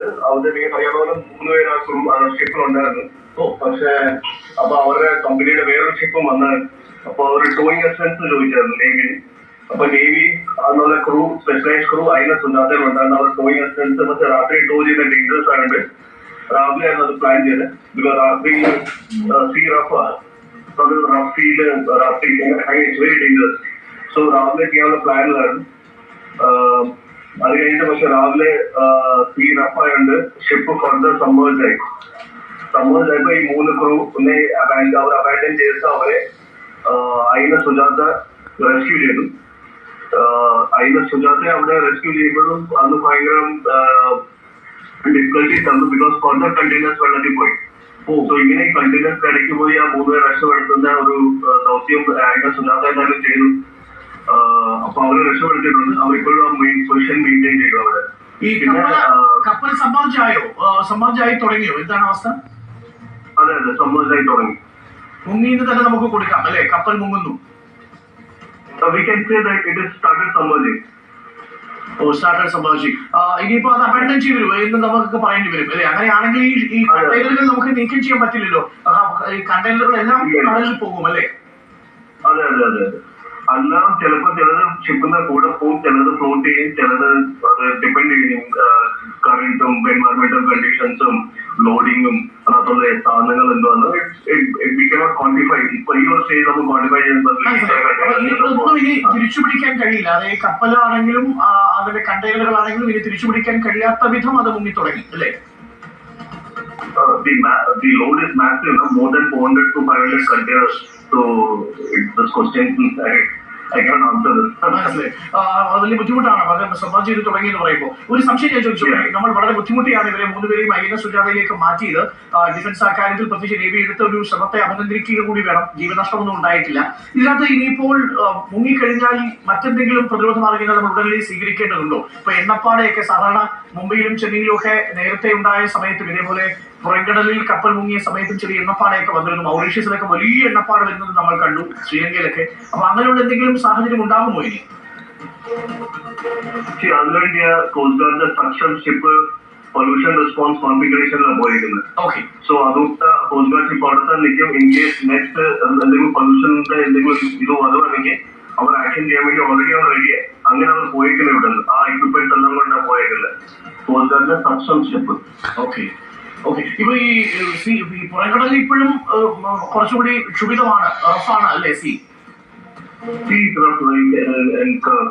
അവിടെ നിങ്ങൾക്ക് അറിയാവുന്ന മൂന്ന് പേര് ആ ക്രൂ ഷിപ്പിലുണ്ടായിരുന്നു ഓ പക്ഷെ അപ്പൊ അവരുടെ കമ്പനിയുടെ വേറൊരു ഷിപ്പും വന്ന് അപ്പൊ അവർ ടോയിങ് എക്സ്പെൻസ് ചോദിച്ചായിരുന്നു നേവിയിൽ അപ്പൊ നേവി അതിനുള്ള ക്രൂ സ്പെഷ്യലൈസ് ക്രൂ അതിനെ ഉണ്ടായിരുന്നു അവർ ടോയിങ് എക്സ്പെൻസ് പക്ഷെ രാത്രി ടോ ചെയ്യുന്ന ഡേഞ്ചേഴ്സ് ആയിട്ട് രാവിലെ ആയിരുന്നു അത് പ്ലാൻ ചെയ്തത്. ബിക്കോസ് രാത്രി സീ റഫ് അത് റഫിയിൽ രാത്രി ഇറ്റ്സ് വെരി ഡേഞ്ചറസ് സോ രാവിലെ ചെയ്യാനുള്ള പ്ലാനിലായിരുന്നു അത് കഴിഞ്ഞിട്ട് പക്ഷെ രാവിലെ സീ റഫ് ആയതുകൊണ്ട് ഷിപ്പ് ഫർദർ സമ്മേഴ്സ് ആയി. സമ്മേഴ്സ് ആയപ്പോ ഈ മൂന്ന് ക്രൂ ഒന്ന് അബാൻഡ് അവർ അബാൻഡൻ ചെയ്തിട്ട് അവരെ അയിന സുജാത റെസ്ക്യൂ ചെയ്തു. അയിന സുജാത്തെ അവിടെ റെസ്ക്യൂ ചെയ്യുമ്പോഴും അന്ന് ഭയങ്കര ഡിഫിക്കൽട്ടി തന്നു. ബിക്കോസ് ഫർദർ കണ്ടെയ്നേഴ്സ് വെള്ളത്തിൽ പോയി. സോ ഇങ്ങനെ കണ്ടിന്യൂസ് ഇടയ്ക്ക് പോയി ആ മൂന്ന് പേര് രക്ഷപ്പെടുത്തുന്ന ഒരു ദൗത്യം ആയിട്ട് സുജാത എന്തായാലും ചെയ്തു. അപ്പൊ അവർ രക്ഷപ്പെടുത്തിയിട്ടുണ്ട് അവരിപ്പോഴും ആ മെയിൻ പൊസിഷൻ മെയിന്റെയിൻ ചെയ്തു അവിടെ ഈ കപ്പൽ കപ്പൽ സമ്മർജായി തുടങ്ങിയോ? എന്താണ് അവസ്ഥ? അതെ അതെ സമ്മേഴ്സായി തുടങ്ങി. മുങ്ങിന്ന് തന്നെ നമുക്ക് കൊടുക്കാം അല്ലെ? കപ്പൽ മുങ്ങുന്നു. We can say that it is started submersing oh starter submerge ഇനിയിപ്പോ അത് അബൻഡൻ ചെയ്ത് വരും എന്ന് നമുക്ക് പറയേണ്ടി വരും അല്ലെ? അങ്ങനെയാണെങ്കിൽ ഈ ഈ. കണ്ടെയ്നറുകൾ നമുക്ക് നീക്കം ചെയ്യാൻ പറ്റില്ലല്ലോ. ഈ കണ്ടെയ്നറുകൾ എല്ലാം കടലിൽ പോകും അല്ലെ? അതെ അതെ അതെ. അതെ അല്ലാം ചിലപ്പോ ചിലത് ഷിപ്പിന്റെ കൂടെ പോകും ചിലത് ഫ്ലോട്ട് ചെയ്യും ചിലത് അത് ഡിപ്പെൻഡ് ചെയ്യും. കറണ്ടും എൻവയറമെന്റൽ കണ്ടീഷൻസും ലോഡിങ്ങും അതിനകത്തുള്ള സാധനങ്ങൾ കനോട്ട് ക്വാണ്ടിഫൈ ഇപ്പൊ ഈ ഒരു സ്റ്റേജ് നമുക്ക് ക്വാണ്ടിഫൈ ഇതൊന്നും ഇനി തിരിച്ചു പിടിക്കാൻ കഴിയില്ല. അതായത് കപ്പലാണെങ്കിലും അതിന്റെ കണ്ടെയ്നറുകളാണെങ്കിലും ഇനി തിരിച്ചു പിടിക്കാൻ കഴിയാത്ത വിധം അത് മുങ്ങി തുടങ്ങി അല്ലേ? The the ma- the load is massive, no? more than 400 to 500 containers. ആ, അത് വലിയ ബുദ്ധിമുട്ടാണ്. വളരെ സമ്മർജ് ചെയ്ത് തുടങ്ങി എന്ന് പറയുമ്പോൾ ഒരു സംശയം ഞാൻ ചോദിച്ചു. Yeah. നമ്മൾ വളരെ ബുദ്ധിമുട്ടിയാണ് ഇവരെ മൂന്നുപേരെയും ഐന സുജാതയിലേക്ക് മാറ്റിയത്. ഡിഫൻസ് അക്കാര്യത്തിൽ പ്രത്യേകിച്ച് നേവി എടുത്ത ഒരു ശ്രമത്തെ അഭിനന്ദിക്കുക കൂടി വേണം. ജീവനഷ്ടമൊന്നും ഉണ്ടായിട്ടില്ല. ഇതിനകത്ത് ഇനിയിപ്പോൾ മുങ്ങിക്കഴിഞ്ഞാൽ മറ്റെന്തെങ്കിലും പ്രതിരോധ മാർഗങ്ങൾ നമ്മൾ ഉടനടി സ്വീകരിക്കേണ്ടതുണ്ടോ? ഇപ്പൊ എണ്ണപ്പാടയൊക്കെ സാധാരണ മുംബൈയിലും ചെന്നൈയിലും ഒക്കെ നേരത്തെ ഉണ്ടായ സമയത്തും ഇതേപോലെ പുറംകടലിൽ കപ്പൽ മുങ്ങിയ സമയത്ത് ചെറിയ എണ്ണപ്പാടയൊക്കെ വന്നിരുന്നു. മൗറീഷ്യസിലൊക്കെ വലിയ എണ്ണപ്പാട് വരുന്നത് നമ്മൾ കണ്ടു ശ്രീലങ്കയിലൊക്കെ. അപ്പൊ അങ്ങനെയുള്ള എന്തെങ്കിലും സാഹചര്യം ഉണ്ടാകുമോ ഇനി? പൊല്യൂഷൻ റെസ്പോൺസ് കോൺഫിഗറേഷനിലാണ് പോയിരിക്കുന്നത്. ഓക്കെ സോ അതുകൊണ്ട് കോസ്റ്റ് ഗാർഡ് ഷിപ്പ് അവിടെ തന്നെ നിൽക്കും. ഇൻ കേസ് നെക്സ്റ്റ് എന്തെങ്കിലും പൊല്യൂഷന്റെ എന്തെങ്കിലും ഇത് വരുവാണെങ്കിൽ അവർ ആക്ഷൻ ചെയ്യാൻ വേണ്ടി ഓൾറെഡി അവർ റെഡിയായി അങ്ങനെ അവർ പോയിരിക്കുന്നത് ഇവിടെ നിന്ന് ആ എക്യുപ്മെന്റ്സ് എല്ലാം കൊണ്ടാണ് പോയിരിക്കുന്നത് കോസ്റ്റ് ഗാർഡിന്റെ സക്ഷൻ ഷിപ്പ് ഓക്കെ ഇപ്പോഴും കുറച്ചുകൂടി ക്ഷുഭിതമാണ് അല്ലേ സി?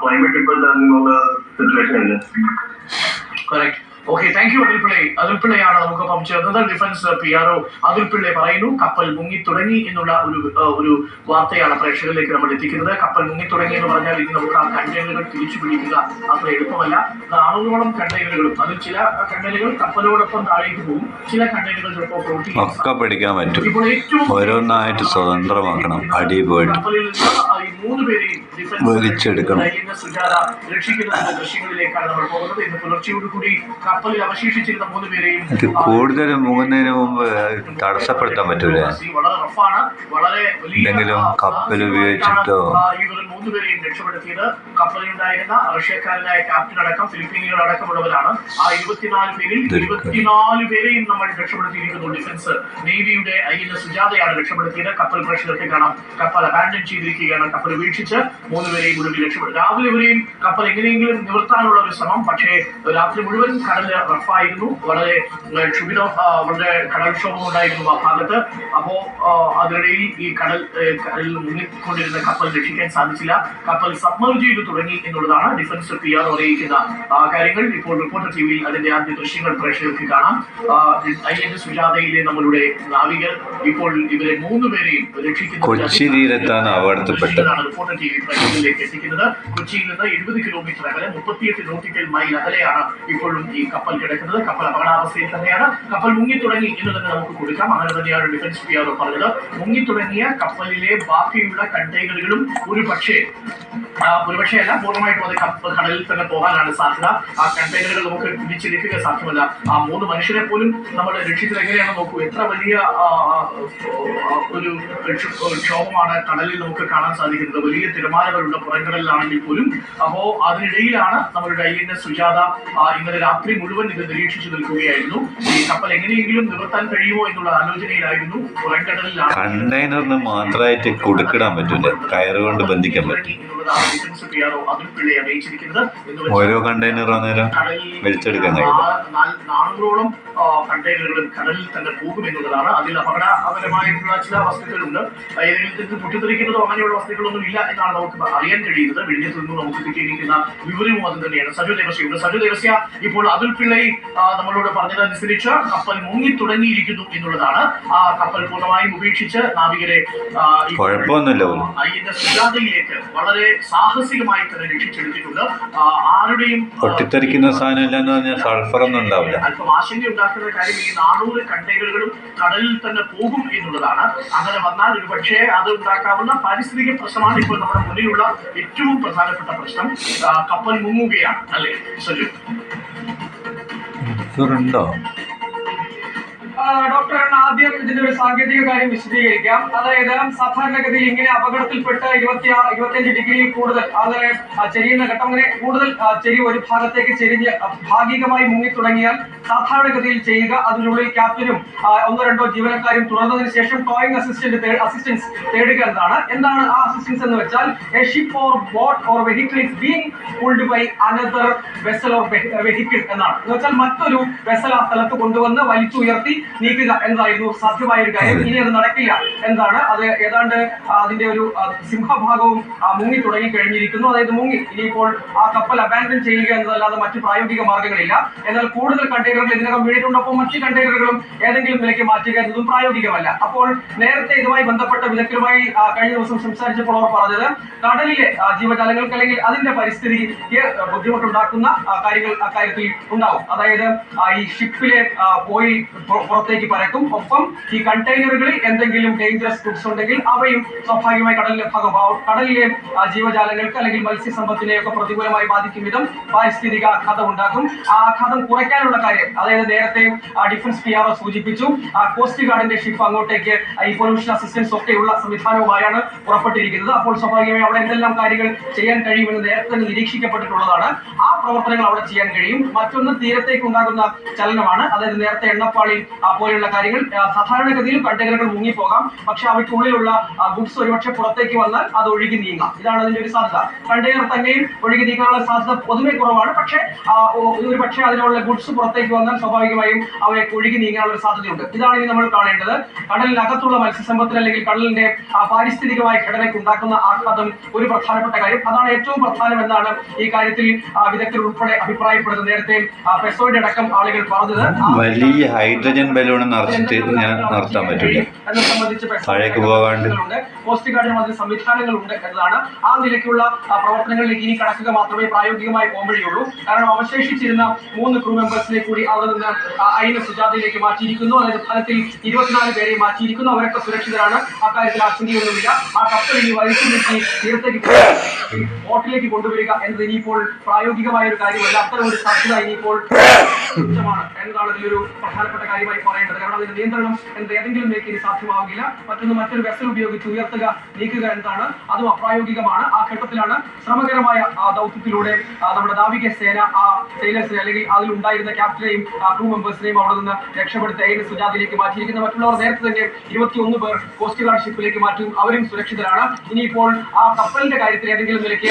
ക്ലൈമറ്റ് ഇപ്പോൾ സിറ്റുവേഷൻ അല്ലേ ഓക്കെ താങ്ക് യു അതിൽ പിള്ളേ അതിൽ പിള്ളയാണ് നമുക്കൊപ്പം ചേർന്നത്. ഡിഫൻസ് പി ആർ ഒ അതിൽ പിള്ളെ പറയുന്നു. കപ്പൽ മുങ്ങി തുടങ്ങി എന്നുള്ള ഒരു ഏഹ്, ഒരു വാർത്തയാണ് പ്രേക്ഷകരിലേക്ക് നമ്മൾ എത്തിക്കുന്നത്. കപ്പൽ മുങ്ങി തുടങ്ങി എന്ന് പറഞ്ഞാൽ ഇനി നമുക്ക് ആ കണ്ടെയ്നറുകൾ തിരിച്ചു പിടിക്കുക അത്ര എളുപ്പമല്ല. നാനൂറോളം കണ്ടെയ്നറുകളും അതിൽ ചില കണ്ടെയ്നറുകൾ കപ്പലോടൊപ്പം താഴേക്ക് പോകും. ചില കണ്ടെയ്നറുകൾ ചിലപ്പോൾ ഒക്കെ പിടിക്കാൻ പറ്റും. ഓരോന്നായിട്ട് സ്വതന്ത്രമാക്കണം. അടി പോയിട്ട് കപ്പലിൽ നിന്ന് ഈ മൂന്ന് പേരെയും വലിച്ചെടുക്കണം. ഇത് കൂടുതൽ മുങ്ങുന്നതിന് മുമ്പ് തടസ്സപ്പെടുത്താൻ പറ്റൂലേ എന്തെങ്കിലും കപ്പൽ ഉപയോഗിച്ചിട്ടോ? ആ, മൂന്നുപേരെയും രക്ഷപ്പെടുത്തിയത് കപ്പലിലുണ്ടായിരുന്ന റഷ്യക്കാരനായ ക്യാപ്റ്റൻ അടക്കം ഫിലിപ്പീനുകൾ അടക്കമുള്ളവരാണ് ആ ഇരുപത്തിനാല് പേരിൽ ഇരുപത്തിനാല് പേരെയും നമ്മൾ രക്ഷപ്പെടുത്തിയിരിക്കുന്നു ഡിഫൻസ് നേവിയുടെ ഐ എൻ എസ് സുജാതയാണ് രക്ഷപ്പെടുത്തിയത് കപ്പൽ പ്രേക്ഷകർക്ക് കാണാം കപ്പൽ അബാൻഡൻ ചെയ്തിരിക്കുകയാണ് കപ്പൽ വീക്ഷിച്ച് മൂന്നുപേരെയും ഒടുവിൽ രക്ഷപ്പെടും രാവിലെ വരെയും കപ്പൽ എങ്ങനെയെങ്കിലും നിവർത്താനുള്ള ഒരു ശ്രമം. പക്ഷേ രാത്രി മുഴുവൻ കടൽ റഫായിരുന്നു. വളരെ ക്ഷുഭിനോ വളരെ കടൽക്ഷോഭം ഉണ്ടായിരുന്നു ആ ഭാഗത്ത്. അപ്പോ അതിനിടയിൽ ഈ കടൽ കടലിൽ മുങ്ങിക്കൊണ്ടിരുന്ന കപ്പൽ രക്ഷിക്കാൻ സാധിച്ചില്ല. കപ്പൽ സബ്മർജ് ചെയ്തു തുടങ്ങി എന്നുള്ളതാണ് ഡിഫൻസ് പി ആർ അറിയിക്കുന്ന കാര്യങ്ങൾ. ഇപ്പോൾ റിപ്പോർട്ടർ ടി വിയിൽ അതിന്റെ ആദ്യ ദൃശ്യങ്ങൾ പ്രേക്ഷകർക്ക് കാണാം. ഐ എൻ എസ് സുജാതയിലെ നമ്മളുടെ നാവികർ ഇപ്പോൾ ഇവരെ മൂന്നുപേരെയും രക്ഷിക്കുന്നു കൊച്ചി തീരത്താണ് അപകടത്തിൽപ്പെട്ടത്. റിപ്പോർട്ടർ ടി വി പ്രേക്ഷകരിലേക്ക് എത്തിക്കുന്നത് കൊച്ചിയിൽ നിന്ന് എഴുപത് കിലോമീറ്റർ അകലെ മുപ്പത്തിയെട്ട് നോട്ടിക്കൽ മൈൽ അകലെയാണ് ഇപ്പോഴും ഈ കപ്പൽ കിടക്കുന്നത്. കപ്പൽ അപകടാവസ്ഥയിൽ തന്നെയാണ്. കപ്പൽ മുങ്ങി തുടങ്ങി എന്ന് തന്നെ നമുക്ക് കൊടുക്കാം. അങ്ങനെ തന്നെയാണ് ഡിഫൻസ് പി ആർ പറഞ്ഞത്. മുങ്ങി തുടങ്ങിയ കപ്പലിലെ ബാക്കിയുള്ള കണ്ടെയ്നറുകളും ഒരു പക്ഷേ ഒരുപക്ഷെ അല്ല പൂർണമായിട്ടും അത് കടലിൽ തന്നെ പോകാനാണ് സാധ്യത. ആ കണ്ടെയ്നറുകൾ നമുക്ക് തിരിച്ചെടുക്കുക സാധ്യമല്ല. ആ മൂന്ന് മനുഷ്യരെ പോലും നമ്മൾ രക്ഷിച്ചത് എങ്ങനെയാണ് നോക്കൂ? എത്ര വലിയ ഒരു ക്ഷ- ക്ഷോഭമാണ് കടലിൽ നമുക്ക് കാണാൻ സാധിക്കുന്നത്. വലിയ തിരമാല കപ്പൽമാരവരുള്ള പുറങ്ങളിലാണെങ്കിൽ പോലും അപ്പോ അതിനിടയിലാണ് നമ്മളുടെ ഐ എൻ എസ് സുജാത ഇന്നലെ രാത്രി മുഴുവൻ ഇത് നിരീക്ഷിച്ചു നിൽക്കുകയായിരുന്നു. ഈ കപ്പൽ എങ്ങനെയെങ്കിലും നിവർത്താൻ കഴിയുമോ എന്നുള്ള ആലോചനയിലായിരുന്നു പുറംകടലിലാണ്. കണ്ടെയ്നറിന് മാത്രമായിട്ട് കൊടുക്കിടാൻ പറ്റില്ല കയറ് കൊണ്ട് ബന്ധിക്കാൻ പറ്റും. ഓരോ കണ്ടെയ്നർ അന്നേരം വലിച്ചെടുക്കാൻ കഴിയും നാനൂറോളം കണ്ടെയ്നറുകളും കടലിൽ തന്നെ പോകും എന്നുള്ളതാണ്. അതിൽ അപകടകരമായിട്ടുള്ള ചില വസ്തുക്കളുണ്ട് ഏതെങ്കിലും പൊട്ടിത്തെറിക്കുന്നതോ അങ്ങനെയുള്ള വസ്തുക്കളൊന്നും ഇല്ല എന്നാണ് നമുക്ക് അറിയാൻ കഴിയുന്നത് വിഴിഞ്ഞത്ത് നിന്ന് നമുക്ക് കിട്ടിയിരിക്കുന്ന വിവരവും അത് തന്നെയാണ്. സജു സജുദേവസ്യ സജു ദേവസ്യ ഇപ്പോൾ അതുൽ പിള്ളൈ നമ്മളോട് പറഞ്ഞതനുസരിച്ച് കപ്പൽ മുങ്ങി തുടങ്ങിയിരിക്കുന്നു എന്നുള്ളതാണ്. ആ കപ്പൽ പൂർണമായും ഉപേക്ഷിച്ച് നാവികരെ ഐ എൻ എസ് സുജാതയിലേക്ക് വളരെ സാഹസികമായി തന്നെ രക്ഷിച്ചെടുത്തിട്ടുണ്ട്. ആരുടെയും പൊട്ടിത്തെറിക്കുന്ന സാധനം ഇല്ലെന്ന് പറഞ്ഞാൽ സൾഫർ ഒന്നും ഉണ്ടാവില്ല. അല്പം ആശങ്ക ഉണ്ടാക്കുന്ന കാര്യം ഈ നാനൂറ് കണ്ടെയ്നറുകളും കടലിൽ തന്നെ പോകും എന്നുള്ളതാണ്. അങ്ങനെ വന്നാൽ ഒരു പക്ഷേ അത് ഉണ്ടാക്കാവുന്ന പാരിസ്ഥിതിക പ്രശ്നമാണ് ഇപ്പോൾ നമ്മുടെ മുന്നിലുള്ള ഏറ്റവും പ്രധാനപ്പെട്ട പ്രശ്നം കപ്പൽ മുങ്ങുകയാണ് അല്ലേ ഉണ്ടോ ഡോക്ടർ ആദ്യം ഇതിന്റെ ഒരു സാങ്കേതിക കാര്യം വിശദീകരിക്കാം. അതായത് സാധാരണഗതിയിൽ ഇങ്ങനെ അപകടത്തിൽപ്പെട്ട് ഇരുപത്തി ഇരുപത്തിയഞ്ച് ഡിഗ്രി കൂടുതൽ അതായത് ചെരിയുന്ന ഘട്ടം അങ്ങനെ കൂടുതൽ ചെരി ഒരു ഭാഗത്തേക്ക് ചെരിഞ്ഞ് ഭാഗികമായി മുങ്ങി തുടങ്ങിയാൽ സാധാരണഗതിയിൽ ചെയ്യുക അതിനുള്ളിൽ ക്യാപ്റ്റനും ഒന്നോ രണ്ടോ ജീവനക്കാരും തുടർന്നതിന് ശേഷം ടോയിങ് അസിസ്റ്റന്റ് അസിസ്റ്റൻസ് തേടുക എന്നതാണ്. എന്താണ് ആ അസിസ്റ്റൻസ് എന്ന് വെച്ചാൽ a ship or boat or vehicle is being pulled by another vessel or vehicle എന്നാണ്. എന്ന് വെച്ചാൽ മറ്റൊരു വെസൽ ആ സ്ഥലത്ത് കൊണ്ടുവന്ന് വലിച്ചുയർത്തി നീക്കുക എന്നതായിരുന്നു സാധ്യമായ ഒരു കാര്യം ഇനി അത് നടക്കില്ല. എന്താണ്? അത് ഏതാണ്ട് അതിന്റെ ഒരു സിംഹഭാഗവും മുങ്ങി തുടങ്ങി കഴിഞ്ഞിരിക്കുന്നു. അതായത് മുങ്ങി. ഇനിയിപ്പോൾ ആ കപ്പൽ അബാൻഡൻ ചെയ്യുക എന്നതല്ലാതെ മറ്റു പ്രായോഗിക മാർഗങ്ങളില്ല എന്നാൽ കൂടുതൽ കണ്ടെയ്നറുകൾ ഇതിനകം വീണിട്ടുണ്ടപ്പോൾ മറ്റു കണ്ടെയ്നറുകളും ഏതെങ്കിലും നിലയ്ക്ക് മാറ്റുക എന്നതും പ്രായോഗികമല്ല. അപ്പോൾ നേരത്തെ ഇതുമായി ബന്ധപ്പെട്ട വിദഗ്ധരുമായി കഴിഞ്ഞ ദിവസം സംസാരിച്ചപ്പോൾ അവർ പറഞ്ഞത് കടലിലെ ജീവജാലങ്ങൾക്ക് അല്ലെങ്കിൽ അതിന്റെ പരിസ്ഥിതിക്ക് ബുദ്ധിമുട്ടുണ്ടാക്കുന്ന കാര്യങ്ങൾ അക്കാര്യത്തിൽ ഉണ്ടാവും. അതായത് ഈ ഷിപ്പിലെ പോയി പുറത്തേക്ക് പരക്കും. ഒപ്പം ഈ കണ്ടെയ്നറുകളിൽ എന്തെങ്കിലും ഡേഞ്ചറസ് ഫുഡ്സ് ഉണ്ടെങ്കിൽ അവയും സ്വാഭാവികമായി കടലിലെ ഭാഗമാവും കടലിലെ ജീവജാലങ്ങൾക്ക് അല്ലെങ്കിൽ മത്സ്യസമ്പത്തിനെ ഒക്കെ പ്രതികൂലമായി ബാധിക്കും വിധം പാരിസ്ഥിതിക ആഘാതം ഉണ്ടാക്കും ആ ആഘാതം കുറയ്ക്കാനുള്ള കാര്യം അതായത് നേരത്തെ ഡിഫൻസ് പി ആർ സൂചിപ്പിച്ചു. കോസ്റ്റ് ഗാർഡിന്റെ ഷിപ്പ് അങ്ങോട്ടേക്ക് ഈ പൊല്യൂഷൻ അസിസ്റ്റൻസ് ഒക്കെയുള്ള സംവിധാനവുമായാണ് പുറപ്പെട്ടിരിക്കുന്നത്. അപ്പോൾ സ്വാഭാവികമായി അവിടെ എന്തെല്ലാം കാര്യങ്ങൾ ചെയ്യാൻ കഴിയുമെന്ന് നേരത്തെ നിരീക്ഷിക്കപ്പെട്ടിട്ടുള്ളതാണ്. ആ പ്രവർത്തനങ്ങൾ അവിടെ ചെയ്യാൻ കഴിയും. മറ്റൊന്ന് തീരത്തേക്ക് ഉണ്ടാകുന്ന ചലനമാണ്. അതായത് നേരത്തെ എണ്ണപ്പാളി പോലെയുള്ള കാര്യങ്ങൾ സാധാരണഗതിയിൽ കണ്ടെയ്നറുകൾ മുങ്ങിപ്പോകാം. പക്ഷെ അവയ്ക്കുള്ളിലുള്ള ഗുഡ്സ് ഒരുപക്ഷെ പുറത്തേക്ക് വന്നാൽ അത് ഒഴുകി നീങ്ങാം. ഇതാണ് അതിന്റെ ഒരു സാധ്യത. കണ്ടെയ്നർ തന്നെയും ഒഴുകി നീങ്ങാനുള്ള സാധ്യത പൊതുവെ കുറവാണ്. പക്ഷെ ഒരു പക്ഷേ അതിനുള്ള ഗുഡ്സ് പുറത്തേക്ക് വന്നാൽ സ്വാഭാവികമായും അവയെ ഒഴുകി നീങ്ങാനുള്ള സാധ്യതയുണ്ട്. ഇതാണ് ഇനി നമ്മൾ കാണേണ്ടത്. കടലിനകത്തുള്ള മത്സ്യസമ്പത്തിന് അല്ലെങ്കിൽ കടലിന്റെ പാരിസ്ഥിതികമായ ഘടനയ്ക്ക് ഉണ്ടാക്കുന്ന ആഘാതം ഒരു പ്രധാനപ്പെട്ട കാര്യം. അതാണ് ഏറ്റവും പ്രധാനം എന്നാണ് ഈ കാര്യത്തിൽ വിദഗ്ധർ ഉൾപ്പെടെ അഭിപ്രായപ്പെടുന്നത്. നേരത്തെ പെസോയുടെ അടക്കം ആളുകൾ പറഞ്ഞത്. വലിയ ഹൈഡ്രജൻ ബലൂൺ നിറച്ചിട്ട് ഇങ്ങനെ നടത്താൻ പറ്റില്ല താഴേക്ക് പോകാണ്ട്. കോസ്റ്റ് ഗാർഡിനും അതിന് സംവിധാനങ്ങളുണ്ട് എന്നതാണ് ആ നിലയ്ക്കുള്ള പ്രവർത്തനങ്ങളിലേക്ക് ഇനി കടക്കുക മാത്രമേ പ്രായോഗികമായി പോകുമ്പോഴുള്ളൂ കാരണം അവശേഷിച്ചിരുന്ന മൂന്ന് ക്രൂ മെമ്പേഴ്സിനെ കൂടി അവിടെ നിന്ന് അയിന സുജാതയിലേക്ക് മാറ്റിയിരിക്കുന്നു. അതായത് ഫലത്തിൽ ഇരുപത്തിനാല് പേരെ മാറ്റിയിരിക്കുന്നു. അവരൊക്കെ സുരക്ഷിതരാണ്. അക്കാര്യത്തിൽ ആശങ്കയൊന്നുമില്ല. ആ കപ്പൽ ഇനി വലിച്ചു നീക്കി തീരത്തേക്ക് ബോട്ടിലേക്ക് കൊണ്ടുവരിക എന്നത് ഇനിയിപ്പോൾ പ്രായോഗികമായ ഒരു കാര്യമല്ല. അത്തരം ഒരു സാധ്യത ഇനിയിപ്പോൾ എന്നതാണ് ഇതിലൊരു പ്രധാനപ്പെട്ട കാര്യമായി പറയേണ്ടത്? കാരണം അതിന്റെ നിയന്ത്രണം എന്നത് ഏതെങ്കിലും നിലയ്ക്ക് സാധ്യമാവുകയില്ല മറ്റൊന്ന് മറ്റൊരു വെസൽ ഉപയോഗിച്ച് ഉയർത്തുക നീക്കുക എന്നതാണ്. അതും അപ്രായോഗികമാണ്. ആ ഘട്ടത്തിലാണ് ശ്രമകരമായ ആ ദൗത്യത്തിലൂടെ നമ്മുടെ നാവിക സേന ആ സെയിലേഴ്സിനെ അല്ലെങ്കിൽ അതിൽ ഉണ്ടായിരുന്ന ക്യാപ്റ്റനെയും ക്രൂ മെമ്പേഴ്സിനെയും അവിടെ നിന്ന് രക്ഷപ്പെടുത്തി അതിന് സുജാതിലേക്ക് മാറ്റിയിരിക്കുന്ന. മറ്റുള്ളവർ നേരത്തെ തന്നെ ഇരുപത്തിയൊന്ന് പേർ കോസ്റ്റ് ഗാർഡ് ഷിപ്പിലേക്ക് മാറ്റും. അവരും സുരക്ഷിതരാണ്. ഇനിയിപ്പോൾ ആ കപ്പലിന്റെ കാര്യത്തിൽ ഏതെങ്കിലും നിലയ്ക്ക്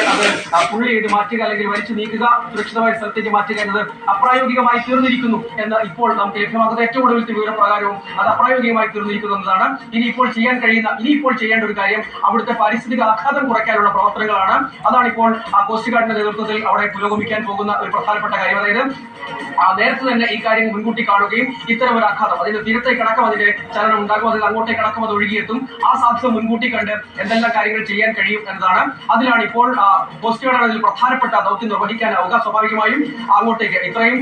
അത് പുള്ളി ചെയ്ത് മാറ്റുക അല്ലെങ്കിൽ വലിച്ചു നീക്കുക സുരക്ഷിതമായ സ്ഥലത്തേക്ക് മാറ്റുക എന്നത് അപ്രായോഗികമായി തീർന്നിരിക്കുന്നു എന്ന് ഇപ്പോൾ നമുക്ക് ലഭ്യമാകുന്ന ഏറ്റവും കൂടുതൽ വിവരപ്രകാരവും അത് അപ്രായോഗികമായി തീർന്നിരിക്കുന്നതാണ്. ഇനി ഇപ്പോൾ ചെയ്യാൻ കഴിയുന്ന ഇനി ഇപ്പോൾ ചെയ്യേണ്ട ഒരു കാര്യം അവിടുത്തെ പാരിസ്ഥിതിക ആഘാതം കുറയ്ക്കാനുള്ള പ്രവർത്തനങ്ങളാണ്. അതാണ് ഇപ്പോൾ ആ കോസ്റ്റ് ഗാർഡിന്റെ നേതൃത്വത്തിൽ അവിടെ പുരോഗമിക്കാൻ പോകുന്ന ഒരു പ്രധാനപ്പെട്ട കാര്യം. അതായത് നേരത്തെ തന്നെ ഈ കാര്യം മുൻകൂട്ടി കാണുകയും ഇത്തരം ഒരു ആഘാതം അതിന്റെ തീരത്തെ അടക്കം അതിന്റെ ചലനം ഉണ്ടാകും അതിൽ അങ്ങോട്ടേ അടക്കം അത് ഒഴുകിയെത്തും. ആ സാധ്യത മുൻകൂട്ടി കണ്ട് എന്തെല്ലാം കാര്യങ്ങൾ ചെയ്യാൻ കഴിയും എന്നതാണ്. അതിലാണ് ഇപ്പോൾ കോസ്റ്റ് ഗാർഡാണ് അതിൽ പ്രധാനപ്പെട്ട ദൗത്യം നിർവഹിക്കാനാവുക. സ്വാഭാവികമായും അങ്ങോട്ടേക്ക് ഇത്രയും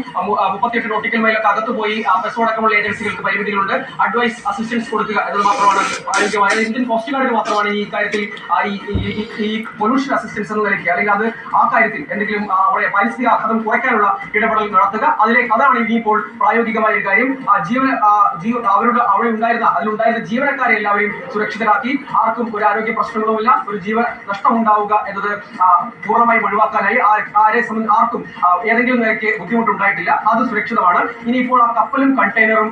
മുപ്പത്തിയെട്ട് നോട്ടിക്കൽ മൈലൊക്കെ അകത്ത് പോയി പെസോ അടക്കമുള്ള ഏജൻസികൾക്ക് പരിമിതികളുണ്ട്. അഡ്വൈസ് അസിസ്റ്റൻസ് കൊടുക്കുക എന്നത് മാത്രമാണ്. പ്രായോഗികമായ ഇന്ത്യൻ കോസ്റ്റ് ഗാർഡിന് മാത്രമാണ് ഈ കാര്യത്തിൽ ഈ പൊല്യൂഷൻ അസിസ്റ്റൻസ് എന്ന നിലയ്ക്ക്. അല്ലെങ്കിൽ അത് ആ കാര്യത്തിൽ എന്തെങ്കിലും അവിടെ പരിസ്ഥിതി ആഘാതം കുറയ്ക്കാനുള്ള ഇടപെടൽ നടത്തുക. അതിലേക്ക് അതാണ് ഇനിയിപ്പോൾ പ്രായോഗികമായ ഒരു കാര്യം. ജീവന ജീവ അവരുടെ അവിടെ ഉണ്ടായിരുന്ന അതിലുണ്ടായിരുന്ന ജീവനക്കാരെ എല്ലാവരെയും സുരക്ഷിതരാക്കി. ആർക്കും ഒരു ആരോഗ്യ പ്രശ്നങ്ങളുമില്ല. ഒരു ജീവ നഷ്ടം ഉണ്ടാവുക എന്നത് പൂർണമായും ഒഴിവാക്കാനായി ആരെ ആർക്കും ഏതെങ്കിലും നിലയ്ക്ക് ബുദ്ധിമുട്ടുണ്ടായിട്ടില്ല. അത് സുരക്ഷിതമാണ്. ഇനിയിപ്പോൾ ആ കപ്പലും കണ്ടെയ്നറും